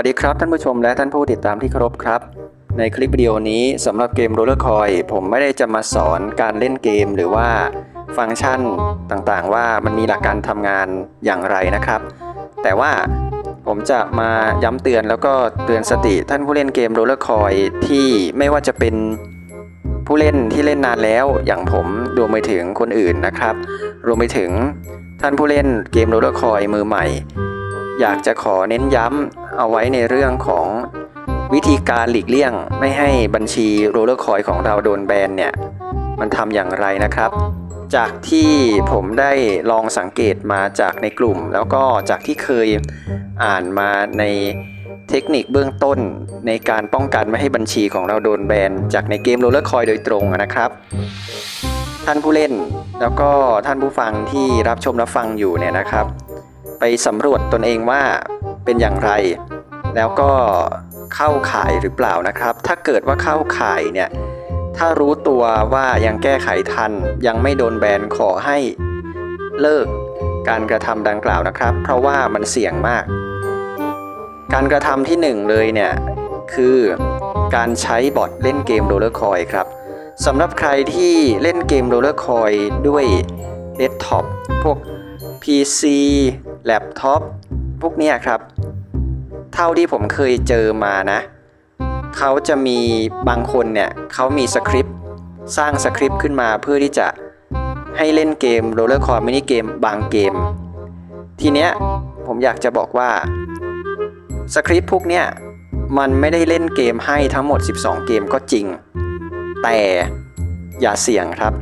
วัสดีครับท่านผู้ชมและท่านผู้ติดตามที่เคารพครับ ในคลิปวิดีโอนี้สำหรับเกม Roller Coin ผมไม่ได้จะมาสอนการเล่นเกมหรือว่าฟังก์ชันต่างๆ ว่ามันมีหลักการทำงานอย่างไรนะครับ แต่ว่าผมจะมาย้ำเตือนแล้วก็เตือนสติท่านผู้เล่นเกม Roller Coin ที่ไม่ว่าจะเป็นผู้เล่นที่เล่นนานแล้วอย่างผมรวมไปถึงคนอื่นนะครับ รวมไปถึงท่านผู้เล่นเกม Roller Coin มือใหม่ อยากจะขอเน้นย้ำ เอาไว้ในเรื่องของวิธีการหลีกเลี่ยง ไม่ให้บัญชีโรลเลอร์คอยของเราโดนแบนเนี่ย มันทำอย่างไรนะครับ จากที่ผมได้ลองสังเกตมาจากในกลุ่ม แล้วก็จากที่เคยอ่านมาในเทคนิคเบื้องต้นในการป้องกันไม่ให้บัญชีของเราโดนแบน จากในเกมโรลเลอร์คอยโดยตรงนะครับ ท่านผู้เล่นแล้วก็ท่านผู้ฟังที่รับชมรับฟังอยู่เนี่ยนะครับ ไปสำรวจตนเองว่าเป็นอย่างไร แล้วก็เข้าข่ายหรือเปล่านะครับ ถ้าเกิดว่าเข้าข่ายเนี่ย ถ้ารู้ตัวว่ายังแก้ไขทัน ยังไม่โดนแบนขอให้เลิกการกระทำดังกล่าวนะครับ เพราะว่ามันเสี่ยงมาก การกระทำที่หนึ่งเลยเนี่ยคือการใช้บอทเล่นเกมโรลเลอร์คอยครับสำหรับใครที่เล่นเกมโรลเลอร์คอยด้วยเดสก์ท็อปพวก PC แล็ปท็อปพวกนี้ครับ เท่าที่ผมเคยเจอมานะเขาจะมีบางคนเนี่ยเขามีสคริปต์สร้างสคริปต์ขึ้นมาเพื่อที่จะให้เล่นเกมโรลเลอร์คอร์มินิเกมบางเกม ทีเนี้ยผมอยากจะบอกว่าสคริปต์พวกเนี้ยมันไม่ได้เล่นเกมให้ทั้งหมด 12 เกมก็จริง แต่อย่าเสี่ยงครับ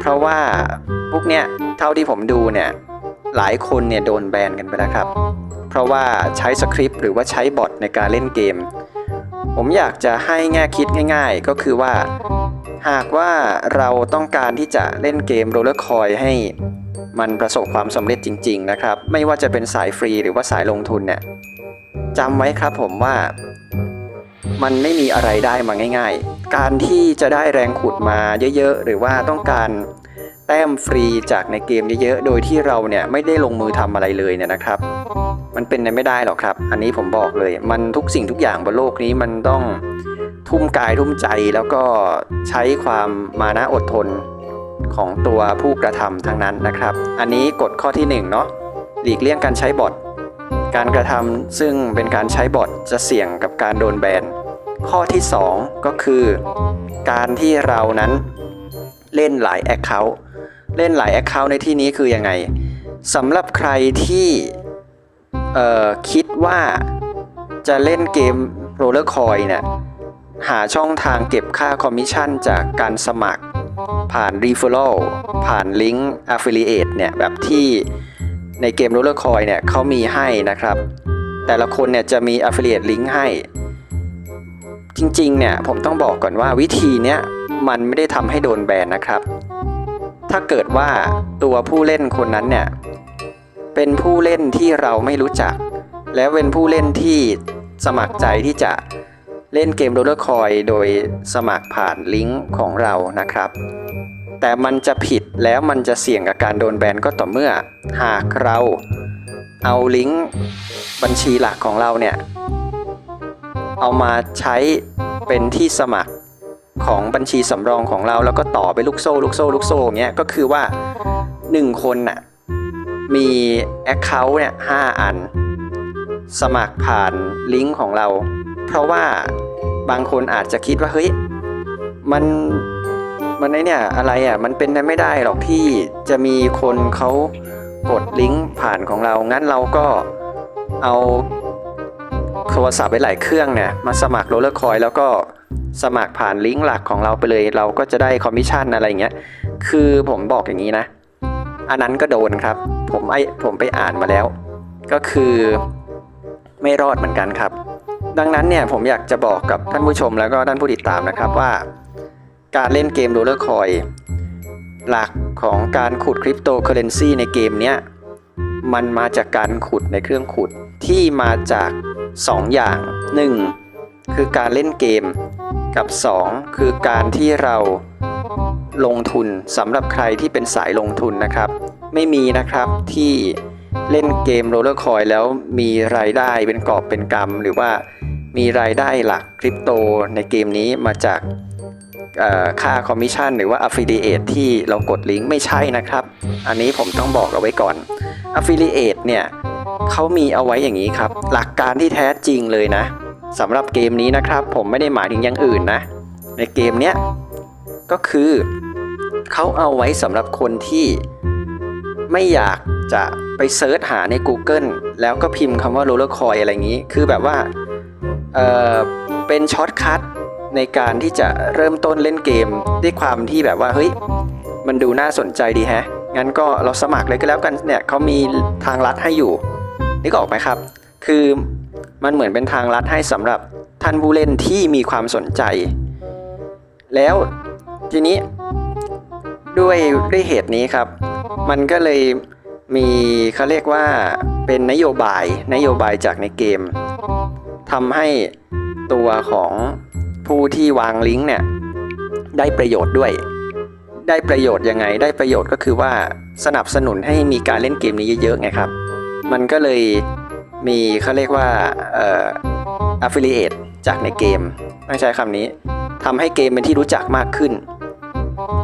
เพราะว่าพวกเนี้ยเท่าที่ผมดูเนี่ยหลายคนเนี่ยโดนแบนกันไปแล้วครับ เพราะว่าใช้สคริปต์หรือว่าใช้บอทในการเล่นเกม ผมอยากจะให้แง่คิดง่าย ๆ ก็คือว่า หากว่าเราต้องการที่จะเล่นเกมโรลเลอร์คอยให้มันประสบความสำเร็จจริง ๆ นะครับ ไม่ว่าจะเป็นสายฟรีหรือว่าสายลงทุนเนี่ยจำไว้ครับผมว่ามันไม่มีอะไรได้มาง่าย ๆ การที่จะได้แรงขุดมาเยอะๆ หรือว่าต้องการแต้มฟรีจากในเกมเยอะๆ โดยที่เราเนี่ยไม่ได้ลงมือทำอะไรเลยเนี่ยนะครับ มันเป็นไปไม่ได้หรอกครับ อันนี้ผมบอกเลย มันทุกสิ่งทุกอย่างบนโลกนี้มันต้องทุ่มกายทุ่มใจแล้วก็ใช้ความมานะอดทนของตัวผู้กระทำทั้งนั้นนะครับ อันนี้กฎข้อที่หนึ่งเนาะหลีกเลี่ยงการใช้บอทการกระทำซึ่งเป็นการใช้บอทจะเสี่ยงกับการโดนแบนข้อที่ 2 ก็คือ การที่เรานั้นเล่นหลาย Account เล่นหลาย Account ในที่นี้คือยังไงสำหรับใครที่ เอ่อคิดว่าจะเล่นเกมโรลเลอร์คอยเนี่ยหาช่องทางเก็บค่าคอมมิชชั่นจากการสมัคร ผ่าน Referral ผ่านลิงก์ Affiliate เนี่ยแบบที่ในเกม Roller Coin เนี่ยเขามีให้นะครับ แต่ละคนเนี่ยจะมี Affiliate Link ให้ จริงๆเนี่ยผมต้องบอกก่อนว่าวิธีเนี้ยมันไม่ได้ทำให้โดนแบนนะครับ ถ้าเกิดว่าตัวผู้เล่นคนนั้นเนี่ย เป็นผู้เล่นที่เราไม่รู้จัก และเป็นผู้เล่นที่สมัครใจที่จะเล่นเกมโรลเลอร์คอยโดยสมัครผ่านลิงก์ของเรานะครับ แต่มันจะผิดแล้วมันจะเสี่ยงกับการโดนแบนก็ต่อเมื่อ หากเราเอาลิงก์บัญชีหลักของเราเนี่ย เอามาใช้เป็นที่สมัครของบัญชีสำรองของเราแล้วก็ต่อไปลูกโซ่ลูกโซ่ลูกโซ่เงี้ยก็คือว่า 1 คนน่ะ มี Account เนี่ยห้าอัน สมัครผ่านลิงก์ของเรา เพราะว่าบางคนอาจจะคิดว่าเฮ้ยมันมันไอเนี่ยอะไรอะมันเป็นไปไม่ได้หรอกที่จะมีคนเขากดลิงก์ผ่านของเรา งั้นเราก็เอาโทรศัพท์ไปหลายเครื่องเนี่ยมาสมัครโรลเลอร์คอยแล้วก็สมัครผ่านลิงก์หลักของเราไปเลย เราก็จะได้คอมมิชชั่นอะไรอย่างเงี้ย คือผมบอกอย่างนี้นะ อันนั้นก็โดนครับ ผมไอผมไปอ่านมาแล้ว ก็คือไม่รอดเหมือนกันครับ ดังนั้นเนี่ยผมอยากจะบอกกับท่านผู้ชมแล้วก็ท่านผู้ติดตามนะครับว่า การเล่นเกมโรลเลอร์คอยหลักของการขุดคริปโตเคอเรนซีในเกมเนี้ยมันมาจากการขุดในเครื่องขุดที่มาจาก 2 อย่าง 1. คือการเล่นเกมกับ 2 คือการที่เรา ลงทุนสำหรับใครที่เป็นสายลงทุนนะครับ ไม่มีนะครับที่เล่นเกมโรลเลอร์คอยแล้วมีรายได้เป็นกอบเป็นกำหรือว่ามีรายได้หลักคริปโตในเกมนี้มาจากค่าคอมมิชชั่นหรือว่า Affiliate ที่เรากดลิงก์ไม่ใช่นะครับ อันนี้ผมต้องบอกเอาไว้ก่อน Affiliate เนี่ยเขามีเอาไว้อย่างนี้ครับ หลักการที่แท้จริงเลยนะสำหรับเกมนี้นะครับ ผมไม่ได้หมายถึงอย่างอื่นนะ ในเกมเนี้ยก็คือ เขาเอาไว้สำหรับคนที่ไม่อยากจะไปเซิร์ชหาใน Google แล้วก็พิมพ์คำว่า roller coin อะไรอย่างนี้ คือแบบว่าเออเป็นช็อตคัทในการที่จะเริ่มต้นเล่นเกมด้วยความที่แบบว่าเฮ้ยมันดูน่าสนใจดีแฮะ งั้นก็เราสมัครเลยก็แล้วกันเนี่ยเขามีทางลัดให้อยู่นึกออกไหมครับ คือมันเหมือนเป็นทางลัดให้สำหรับท่านผู้เล่นที่มีความสนใจ แล้วทีนี้ ด้วยด้วยเหตุนี้ครับ มันก็เลยมีเขาเรียกว่าเป็นนโยบายนโยบายจากในเกมทำให้ตัวของผู้ที่วางลิงก์เนี่ยได้ประโยชน์ด้วย ได้ประโยชน์ยังไง ได้ประโยชน์ก็คือว่าสนับสนุนให้มีการเล่นเกมนี้เยอะๆไงครับ มันก็เลยมีเขาเรียกว่าเอ่อ affiliate จากในเกมต้องใช้คำนี้ทำให้เกมเป็นที่รู้จักมากขึ้น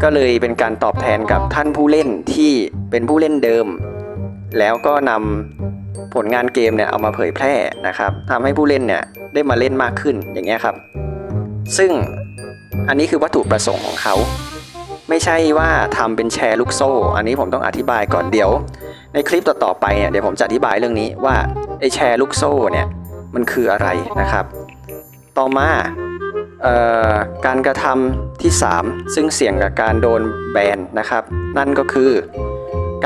ก็เลยเป็นการตอบแทนกับท่านผู้เล่นที่เป็นผู้เล่นเดิม แล้วก็นำผลงานเกมเนี่ยเอามาเผยแพร่นะครับทำให้ผู้เล่นเนี่ยได้มาเล่นมากขึ้นอย่างเงี้ยครับ ซึ่งอันนี้คือวัตถุประสงค์ของเขา ไม่ใช่ว่าทำเป็นแชร์ลูกโซ่ อันนี้ผมต้องอธิบายก่อนเดี๋ยว ในคลิปต่อๆไปเนี่ยเดี๋ยวผมจะอธิบายเรื่องนี้ว่าไอแชร์ลูกโซ่เนี่ยมันคืออะไรนะครับ ต่อมา การกระทำที่ 3 ซึ่งเสี่ยงกับการโดนแบนนะครับ นั่นก็คือ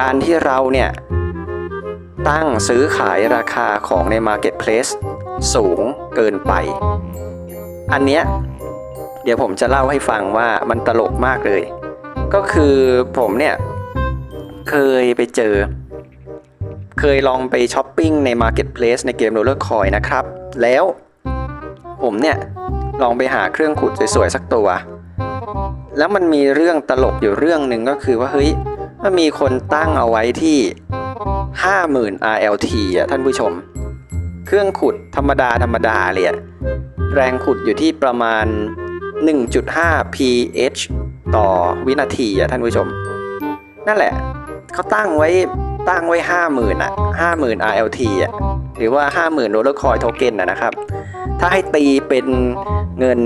การที่เราเนี่ยตั้งซื้อขายราคาของใน Marketplace สูงเกินไป อันเนี้ยเดี๋ยวผมจะเล่าให้ฟังว่ามันตลกมากเลย ก็คือผมเนี่ยเคยไปเจอ เคยลองไปช้อปปิ้งใน Marketplace ในเกม Roller Coin นะครับ แล้วผมเนี่ย ลองไปหาเครื่องขุดสวยๆสักตัว แล้วมันมีเรื่องตลกอยู่เรื่องหนึ่งก็คือว่าเฮ้ยมันมีคนตั้งเอาไว้ที่ 50,000 RLT อะท่านผู้ชม เครื่องขุดธรรมดาธรรมดาเลยอะแรงขุดอยู่ที่ประมาณ 1.5 pH ต่อวินาทีอะท่านผู้ชม นั่นแหละเขาตั้งไว้ตั้งไว้ 50,000 อะ 50,000 RLT อะ หรือว่า 50,000 Roller Coin Token อะนะครับ ถ้าให้ตีเป็นเงิน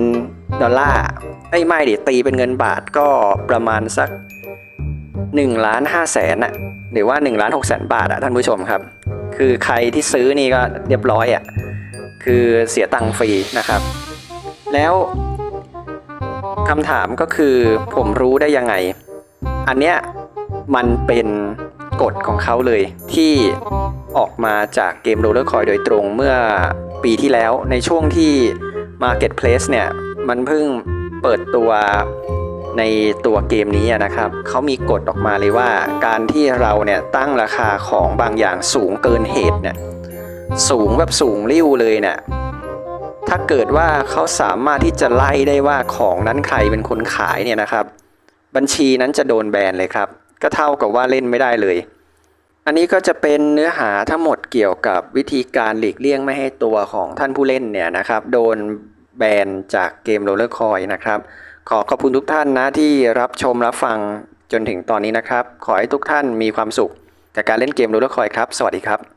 ดอลลาร์ไอ้ยไม่ดิตีเป็นเงินบาทก็ประมาณสัก1ล้าน5แสนอะหรือว่า1ล้าน6แสนบาทอะท่านผู้ชมครับ คือใครที่ซื้อนี่ก็เรียบร้อยอะคือเสียตังค์ฟรีนะครับ แล้วคำถามก็คือผมรู้ได้ยังไง อันเนี้ยมันเป็นกฎของเขาเลยที่ออกมาจากเกม Roller Coin โดยตรงเมื่อ ปีที่แล้วในช่วงที่ Marketplace เนี่ย มันเพิ่งเปิดตัวในตัวเกมนี้นะครับ เขามีกฎออกมาเลยว่า การที่เราเนี่ยตั้งราคาของบางอย่างสูงเกินเหตุเนี่ย สูงแบบสูงริ้วเลยเนี่ย ถ้าเกิดว่าเขาสามารถที่จะไล่ได้ว่าของนั้นใครเป็นคนขายเนี่ยนะครับ บัญชีนั้นจะโดนแบนเลยครับ ก็เท่ากับว่าเล่นไม่ได้เลย อันนี้ก็จะเป็นเนื้อหาทั้งหมดเกี่ยวกับวิธีการหลีกเลี่ยงไม่ให้ตัวของท่านผู้เล่นเนี่ยนะครับ โดนแบนจากเกมโรลเลอร์คอยนะครับ ขอขอบคุณทุกท่านนะที่รับชมรับฟังจนถึงตอนนี้นะครับ ขอให้ทุกท่านมีความสุขกับการเล่นเกมโรลเลอร์คอยครับ สวัสดีครับ